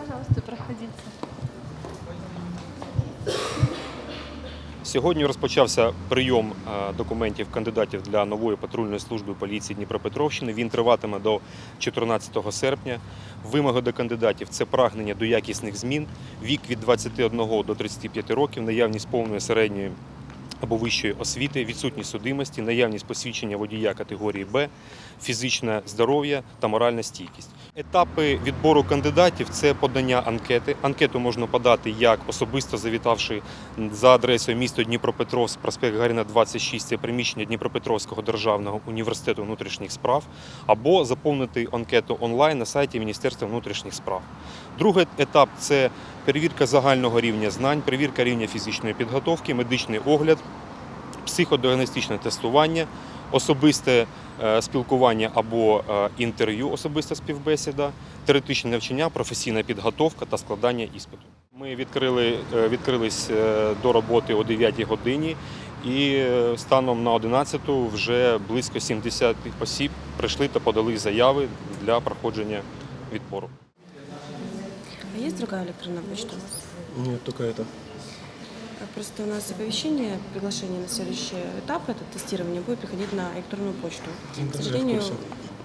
Пожалуйста, проходіть. Сьогодні розпочався прийом е, документів кандидатів для нової патрульної служби поліції Дніпропетровщини. Він триватиме до 14 серпня. Вимоги до кандидатів це прагнення до якісних змін, вік від 21 до 35 років, наявність повної середньої або вищої освіти, відсутність судимості, наявність посвідчення водія категорії Б, фізичне здоров'я та моральна стійкість. Етапи відбору кандидатів це подання анкети. Анкету можна подати як особисто завітавши за адресою місто Дніпропетровськ, проспект Гаріна 26, це приміщення Дніпропетровського державного університету внутрішніх справ, або заповнити анкету онлайн на сайті Міністерства внутрішніх справ. Другий етап це перевірка загального рівня знань, перевірка рівня фізичної підготовки, медичний огляд, психодіагностичне тестування, особисте е, спілкування або е, інтерв'ю, особиста співбесіда, теоретичне навчання, професійна підготовка та складання іспиту. Ми відкрили, е, відкрились до роботи о 9 годині і станом на 11 вже близько 70 осіб прийшли та подали заяви для проходження відбору. А есть другая электронная почта только это. А Просто у нас оповещение, приглашение на следующий этап, это тестирование, будет приходить на электронную почту. К сожалению.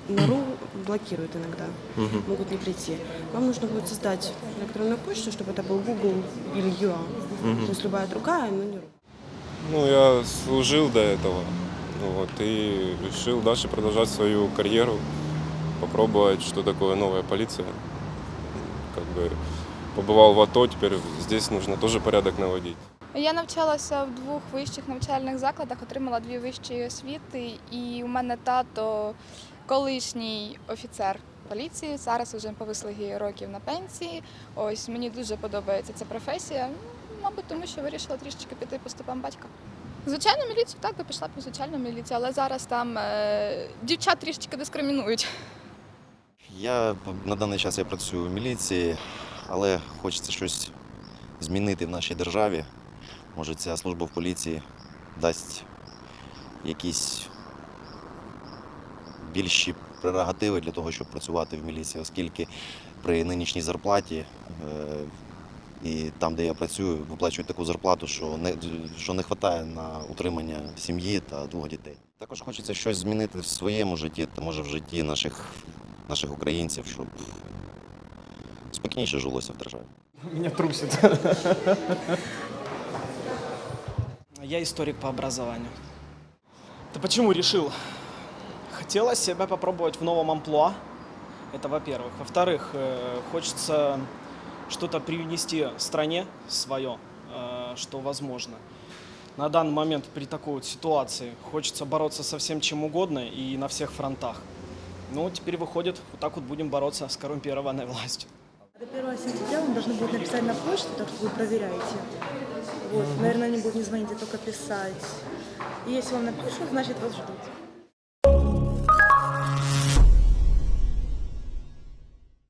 НАРУ блокирует иногда, Мгм. могут не прийти. Вам нужно будет создать электронную почту, чтобы это был Google или UA. Мгм. То есть любая другая, но не РУ. Ну, я служил до этого, ну вот, и решил дальше продолжать свою карьеру, попробовать, что такое новая полиция. Как бы побывал в АТО, теперь здесь нужно тоже порядок наводить. Я навчалася в двох вищих навчальних закладах, отримала дві вищі освіти, і у мене тато колишній офіцер поліції, зараз вже по вислугі років на пенсії. Ось мені дуже подобається ця професія. Ну, Мабуть, тому що вирішила трішечки піти по стопам батька. Звичайно, міліцію так би пішла по звичайну міліцію, але зараз там е, дівчат трішечки дискримінують. Я на даний час я працюю в міліції, але хочеться щось змінити в нашій державі. Може, ця служба в поліції дасть якісь більші прерогативи для того, щоб працювати в міліції, оскільки при нинішній зарплаті е, і там, де я працюю, виплачують таку зарплату, що не, що не вистачає на утримання сім'ї та двох дітей. Також хочеться щось змінити в своєму житті та може в житті наших наших українців, щоб спокійніше жилося в державі. Меня трусит. Я историк по образованию. Ты почему решил? Хотелось себя попробовать в новом амплуа. Это во-первых. Во-вторых, э, хочется что-то привнести стране свое, э, что возможно. На данный момент при такой вот ситуации хочется бороться со всем чем угодно и на всех фронтах. Ну, теперь выходит, вот так вот будем бороться с коррумпированной властью. До 1 сентября он должны будут написать на почту, так что вы проверяете. Вот, наверное, они будут не звонить, а только писать. И если вам напишут, значит вас ждут.